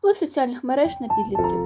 вплив соціальних мереж на підлітків.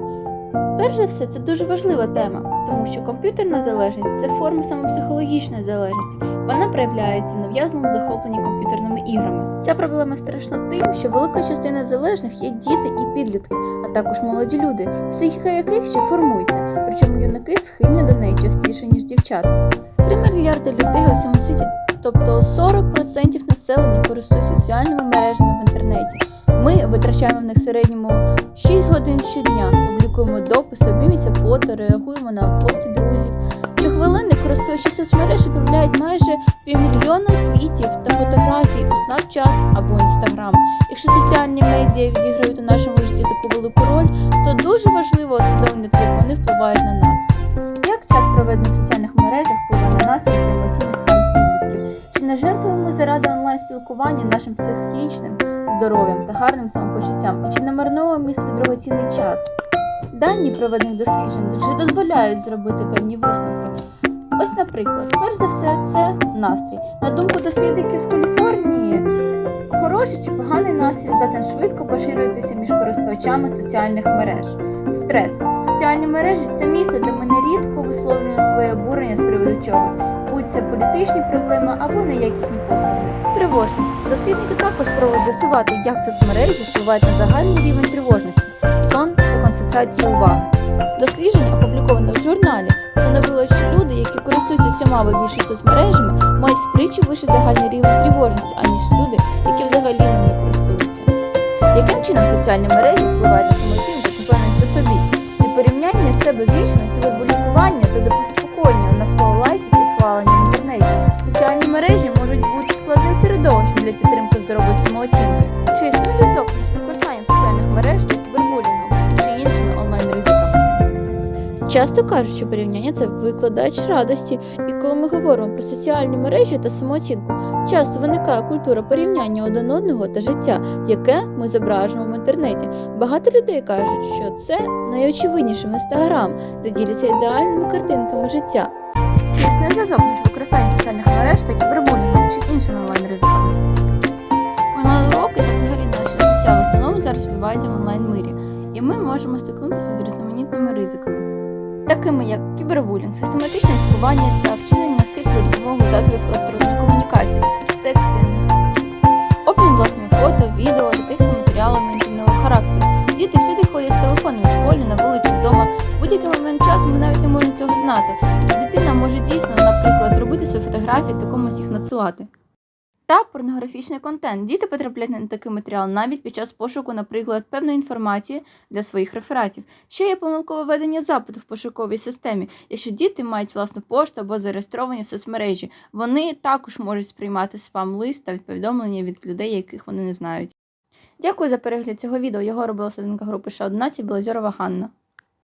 Перш за все, це дуже важлива тема, тому що комп'ютерна залежність це форма самопсихологічної залежності. Вона проявляється в нав'язливому захопленні комп'ютерними іграми. Ця проблема страшна тим, що велика частина залежних є діти і підлітки, а також молоді люди, психіка яких ще формується, причому юнаки схильні до неї частіше, ніж дівчата. 3 мільярди людей у всьому світі, тобто 40% населення користуються соціальними мережами в інтернеті. Ми витрачаємо в них в середньому 6 годин щодня, публікуємо дописи, обмінюємося фото, реагуємо на пости друзів. Щохвилини користувачі соцмереж відправляють майже півмільйона твітів та фотографій у Snapchat або Instagram. Якщо соціальні медіа відіграють у нашому житті таку велику роль, то дуже важливо усвідомлювати, як вони впливають на нас. Як час проведений в соціальних мережах впливає на нас і емоційний стан підлітків? Чи не жертвуємо заради онлайн спілкування нашим психічним здоров'ям та гарним самопочуттям? І чи не марнуємо ми свій дорогоцінний час? Дані проведених досліджень вже дозволяють зробити певні висновки. Ось, наприклад, перш за все, це настрій. На думку дослідників з Каліфорнії, хороший чи поганий настрій здатен швидко поширюватися між користувачами соціальних мереж. Стрес. Соціальні мережі це місце, де ми нерідко висловлюємо своє обурення приводу чогось, будь це політичні проблеми або неякісні послуги. Тривожність. Дослідники також спробують з'ясувати, як соцмережі впливають на загальний рівень тривожності, сон та концентрацію уваги. Дослідження, опубліковане в журналі, встановило, що люди, які користуються сьома або більше соцмережами, мають втричі вищий загальний рівень тривожності, аніж люди, які взагалі не користуються. Яким чином соціальні мережі впливають на самооцінку та впевненість у собі? Від порівняння себе з іншими для підтримки здорової самооцінки. Чи існує зв'язок між використанням соціальних мереж та кібербулінгом чи іншими онлайн-ризиками? Часто кажуть, що порівняння це викладач радості, і коли ми говоримо про соціальні мережі та самооцінку, часто виникає культура порівняння один одного та життя, яке ми зображуємо в інтернеті. Багато людей кажуть, що це найочевидніше інстаграм, де діляться ідеальними картинками життя. Чи існує зв'язок відбувається в онлайн-мирі, і ми можемо стикнутися з різноманітними ризиками такими як кібербулінг, систематичне цькування та вчинення насиль за допомогою засобів електронної комунікації, секстинг, обмін власними фото, відео та текстовими матеріалами інтимного характеру. Діти всюди ходять з телефонами в школі, на вулиці, вдома. Будь-який момент часу ми навіть не можемо цього знати. Дитина може дійсно, наприклад, робити свої фотографії та комусь їх надсилати. Та порнографічний контент. Діти потрапляють на такий матеріал навіть під час пошуку, наприклад, певної інформації для своїх рефератів. Ще є помилкове ведення запиту в пошуковій системі. Якщо діти мають власну пошту або зареєстровані в соцмережі, вони також можуть сприймати спам-лист та від повідомлення від людей, яких вони не знають. Дякую за перегляд цього відео. Його робила студентка групи Ша 11 Білозорова Ганна.